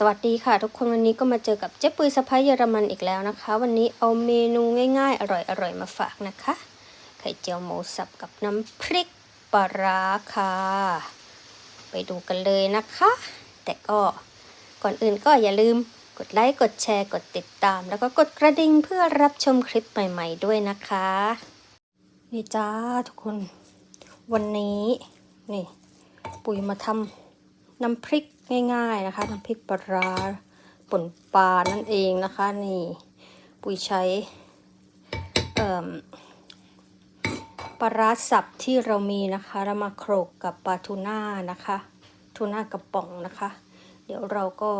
สวัสดีค่ะ ทุกคนวันนี้ก็มาเจอกับเจ๊ปุยสะพ้ายเยอรมันอีกแล้วนะคะ วันนี้เอาเมนูง่ายๆ อร่อยๆ มาฝากนะคะ ไข่เจียวหมูสับกับน้ำพริกปลาร้าค่ะ ไปดูกันเลยนะคะ แต่ก็ก่อนอื่นก็อย่าลืมกดไลค์กดแชร์กดติดตาม แล้วก็กดกระดิ่งเพื่อรับชมคลิปใหม่ๆด้วยนะคะ นี่จ้าทุกคน วันนี้นี่ปุ๋ยมาทำ น้ำพริกง่าย ๆนะคะ น้ำพริกปลาร้าป่นปลานั่นเองนะคะ นี่ปุ๋ยใช้ปลาร้าสับที่เรามีนะคะแล้วมาโขลกกับปลาทูน่านะคะทูน่ากระป๋องนะคะ เดี๋ยวเราก็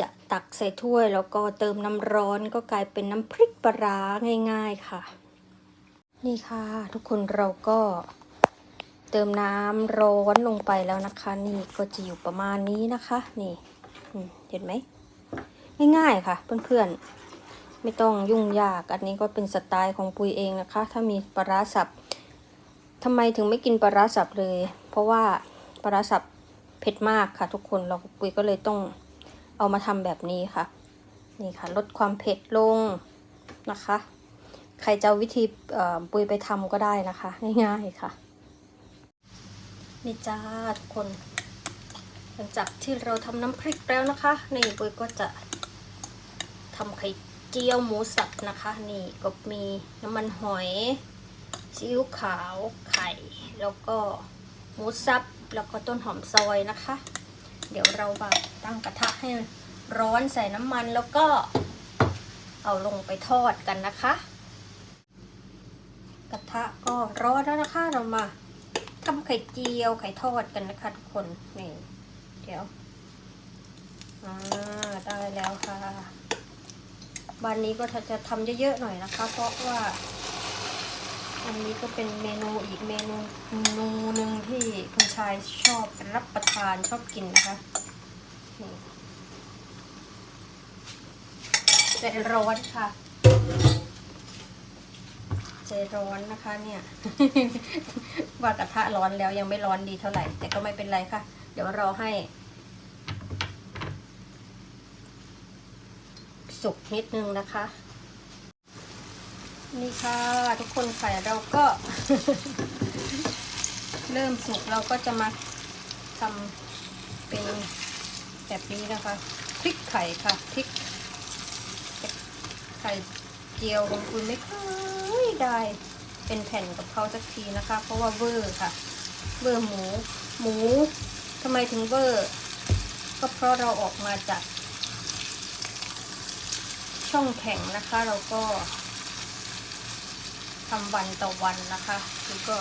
จะตักใส่ถ้วยแล้วก็เติมน้ำร้อนก็กลายเป็นน้ำพริกปลาร้าง่าย ๆค่ะ นี่ค่ะ ทุกคนเราก็ เติมน้ำร้อนลงไปแล้วนะคะ นี่ก็จะอยู่ประมาณนี้นะคะ นี่เห็นไหมง่ายๆค่ะ เพื่อนๆ ไม่ต้องยุ่งยาก อันนี้ก็เป็นสไตล์ของปุยเองนะคะ ถ้ามีปลาร้าสับทำไมถึงไม่กินปลาร้าสับเลย เพราะว่าปลาร้าสับเผ็ดมากค่ะ ทุกคนเราปุยก็เลยต้องเอามาทำแบบนี้ค่ะ นี่ค่ะ ลดความเผ็ดลงนะคะ ใครจะวิธีปุยไปทำก็ได้นะคะ ง่ายๆค่ะ นี่จ้าทุกคน หลังจากที่เราทำน้ำพริกแล้วนะคะ นี่ปุ้ยก็จะทำไข่เจียวหมูสับนะคะ นี่ก็มีน้ำมันหอยซีอิ๊วขาวไข่ แล้วก็หมูสับแล้วก็ต้นหอมซอยนะคะ เดี๋ยวเราแบบตั้งกระทะให้ร้อนใส่น้ำมันแล้วก็เอาลงไปทอดกันนะคะ กระทะก็ร้อนแล้วนะคะเรามา ทำไข่เจียวไข่ทอดกันนะคะทุกคนนี่เดี๋ยวอ่าได้แล้วค่ะบ้านนี้ก็จะทำเยอะๆหน่อยนะคะ เพราะว่า อันนี้ก็เป็นเมนูอีกเมนูเมนูหนึ่งที่คุณชายชอบรับประทานชอบกินนะคะใจร้อนค่ะใจร้อนนะคะเนี่ย ว่ากระทะร้อนแล้วยังไม่ร้อนดีเท่าไหร่ แต่ก็ไม่เป็นไรค่ะ เดี๋ยวรอให้ สุกนิดนึงนะคะ นี่ค่ะ ทุกคนไข่เราก็ เริ่มสุกเราก็จะมาทำเป็นแบบนี้นะคะพริกไข่ค่ะพริกไข่เจียวของคุณไม่เคยได้ เป็นแผ่นกับเขาสักทีนะคะ เพราะว่าเวอร์ค่ะ เวอร์หมู หมูทำไมถึงเวอร์ ก็เพราะเราออกมาจาก ช่องแข็งนะคะ เราก็ทำวันต่อวันนะคะแล้วก็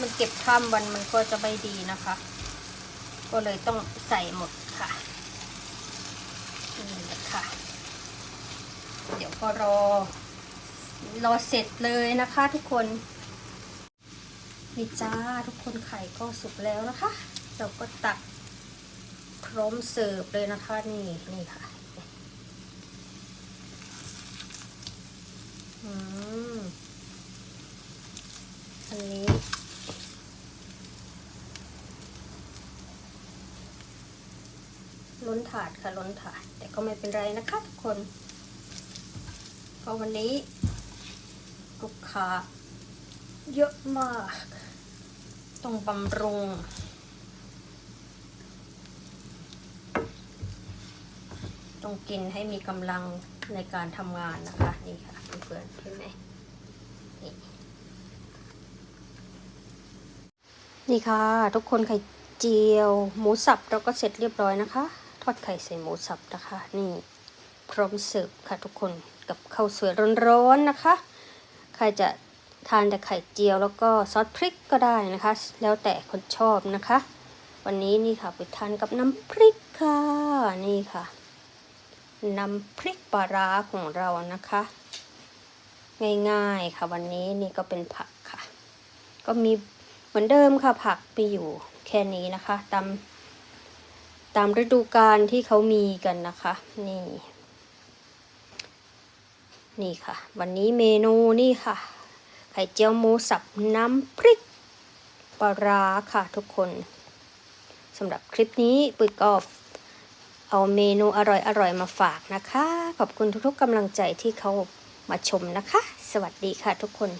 มันเก็บข้ามวันมันก็จะไม่ดีนะคะ ก็เลยต้องใส่หมดค่ะนี่แหละค่ะ เดี๋ยวก็รอ รอเสร็จเลยนะคะทุกคนนี่จ้าทุกคนไข่ก็สุกแล้วนะคะ เราก็ตักพร้อมเสิร์ฟเลยนะคะนี่นี่ค่ะอืมอันนี้ล้นถาดค่ะล้นถาด แต่ก็ไม่เป็นไรนะคะทุกคนเพราะวันนี้ ลูกค้า เยอะมากต้องบำรุงต้องกินให้มีกำลังในการทำงานนะคะ นี่ค่ะเพื่อนๆเห็นไหมนี่นี่ค่ะ ทุกคนไข่เจียวหมูสับเราก็เสร็จเรียบร้อยนะคะ ทอดไข่ใส่หมูสับนะคะ นี่พร้อมเสิร์ฟค่ะทุกคนกับข้าวสวยร้อนๆนะคะ ใครจะทานแต่ไข่เจียวแล้วก็ซอสพริกก็ได้นะคะ แล้วแต่คนชอบนะคะ วันนี้นี่ค่ะไปทานกับน้ำพริกค่ะ นี่ค่ะ น้ำพริกปลาร้าของเรานะคะ ง่ายๆค่ะ วันนี้นี่ก็เป็นผักค่ะ ก็มีเหมือนเดิมค่ะผักมีอยู่แค่นี้นะคะ ตามตามฤดูกาลที่เขามีกันนะคะ นี่ นี่ค่ะ วันนี้เมนูนี่ค่ะ ไข่เจียวหมูสับน้ำพริกปลาร้าค่ะทุกคนสำหรับคลิปนี้ปุยก็เอาเมนูอร่อยๆมาฝากนะคะ ขอบคุณทุกๆกำลังใจที่เขามาชมนะคะ สวัสดีค่ะทุกคน